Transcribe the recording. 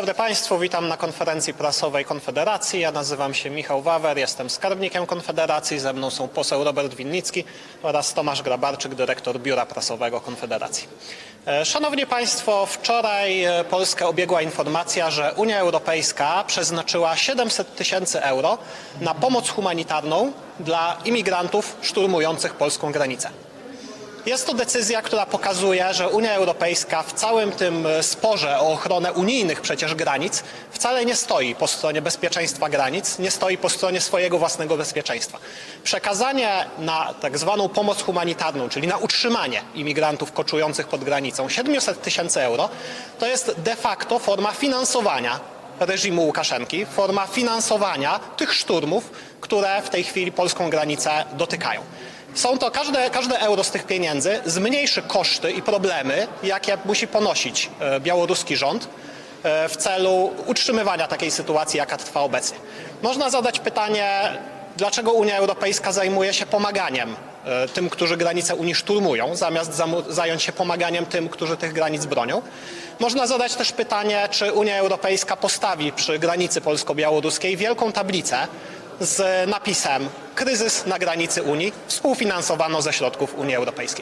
Dobry Państwu, witam na konferencji prasowej Konfederacji. Ja nazywam się Michał Wawer, jestem skarbnikiem Konfederacji. Ze mną są poseł Robert Winnicki oraz Tomasz Grabarczyk, dyrektor Biura Prasowego Konfederacji. E, Szanowni Państwo, wczoraj e, Polskę obiegła informacja, że Unia Europejska przeznaczyła 700 tysięcy euro na pomoc humanitarną dla imigrantów szturmujących polską granicę. Jest to decyzja, która pokazuje, że Unia Europejska w całym tym e, sporze o ochronę unijnych przecież granic wcale nie stoi po stronie bezpieczeństwa granic, nie stoi po stronie swojego własnego bezpieczeństwa. Przekazanie na tak zwaną pomoc humanitarną, czyli na utrzymanie imigrantów koczujących pod granicą 700 tysięcy euro, to jest de facto forma finansowania reżimu Łukaszenki, forma finansowania tych szturmów, które w tej chwili polską granicę dotykają. Są to, każde, każde euro z tych pieniędzy zmniejszy koszty i problemy, jakie musi ponosić e, białoruski rząd e, w celu utrzymywania takiej sytuacji, jaka trwa obecnie. Można zadać pytanie, dlaczego Unia Europejska zajmuje się pomaganiem e, tym, którzy granice Unii szturmują, zamiast zająć się pomaganiem tym, którzy tych granic bronią. Można zadać też pytanie, czy Unia Europejska postawi przy granicy polsko-białoruskiej wielką tablicę z napisem kryzys na granicy Unii współfinansowano ze środków Unii Europejskiej.